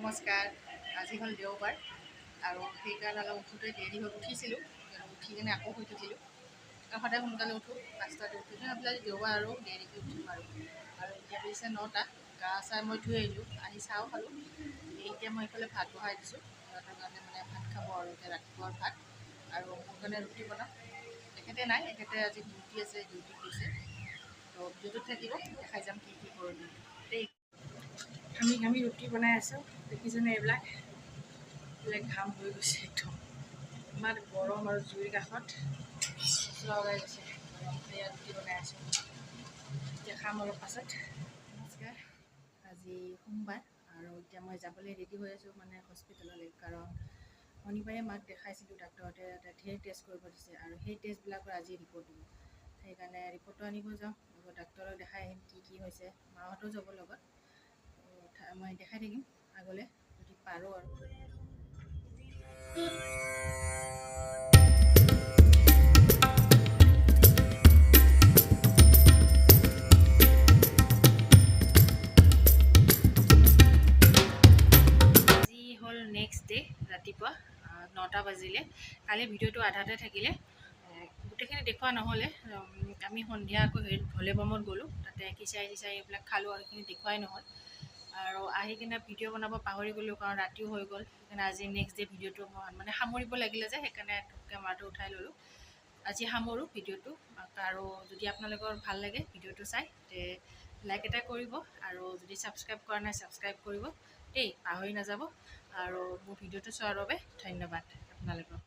নমস্কাৰ আজি হ'ল দেওবাৰ আৰু সেইকাৰণে অলপ উঠোঁতে দেৰি হৈ উঠিছিলোঁ উঠি কিনে আকৌ শুই থাকিলোঁ। আৰু সদায় সোনকালে উঠোঁ পাঁচটাতে উঠোঁ কিন্তু আজি দেওবাৰ আৰু দেৰিকৈ উঠিম আৰু। আৰু এতিয়া পিছে নটা গা চা মই ধুই আহিলোঁ আহি চাহো খালোঁ। এতিয়া মই এইফালে ভাত বহাই দিছোঁ সিহঁতৰ কাৰণে মানে ভাত খাব আৰু এতিয়া ৰাতিপুৱাৰ ভাত। আৰু মোৰ কাৰণে ৰুটি বনাম তেখেতে নাই তেখেতে আজি ডিউটি আছে ডিউটি গৈছে তো ডিউটিত থাকিব দেখাই যাম কি কি কৰোঁ দেই ঘামি ঘামি ৰুটি বনাই আছোঁ দেখিছেনে এইবিলাক? এইবিলাক ঘাম হৈ গৈছে একদম। ইমান গৰম আৰু জুইৰ কাষত ওলাই গৈছে সেয়া ৰুটি বনাই আছোঁ। এতিয়া খাম অলপ পাছত। নমস্কাৰ। আজি সোমবাৰ আৰু এতিয়া মই যাবলৈ ৰেডি হৈ আছোঁ মানে হস্পিটেললৈ কাৰণ শনিবাৰে মাক দেখাইছিলোঁ ডাক্তৰতে এটা ধেৰ টেষ্ট কৰিব দিছে আৰু সেই টেষ্টবিলাকৰ আজি ৰিপৰ্ট দিব। সেইকাৰণে ৰিপৰ্টটো আনিব যাওঁ। ডাক্তৰক দেখাই আহিম কি কি হৈছে। মাহঁতো যাব লগত। মই দেখাই থাকিম আগলৈ যদি পাৰোঁ আৰু। আজি হ'ল নেক্সট ডে ৰাতিপুৱা নটা বাজিলে। কালি ভিডিঅ'টো আধাতে থাকিলে। গোটেইখিনি দেখুওৱা নহ'লে আমি সন্ধিয়া আকৌ হেৰি ভলেবমত গ'লোঁ। তাতে খিচাৰি চিচাৰি এইবিলাক খালোঁ আৰু সেইখিনি দেখুৱাই নহ'ল। আৰু আহি কিনে ভিডিঅ' বনাব পাহৰি গ'লোঁ কাৰণ ৰাতিও হৈ গ'ল। সেইকাৰণে আজি নেক্সট ডে ভিডিঅ'টো মানে সামৰিব লাগিলে যে সেইকাৰণে কেমেৰাটো উঠাই ল'লোঁ। আজি সামৰোঁ ভিডিঅ'টো। আৰু যদি আপোনালোকৰ ভাল লাগে ভিডিঅ'টো চাই তে লাইক এটা কৰিব। আৰু যদি ছাবস্ক্ৰাইব কৰা নাই ছাবস্ক্ৰাইব কৰিব। দেই পাহৰি নাযাব। আৰু মোৰ ভিডিঅ'টো চোৱাৰ বাবে ধন্যবাদ আপোনালোকক।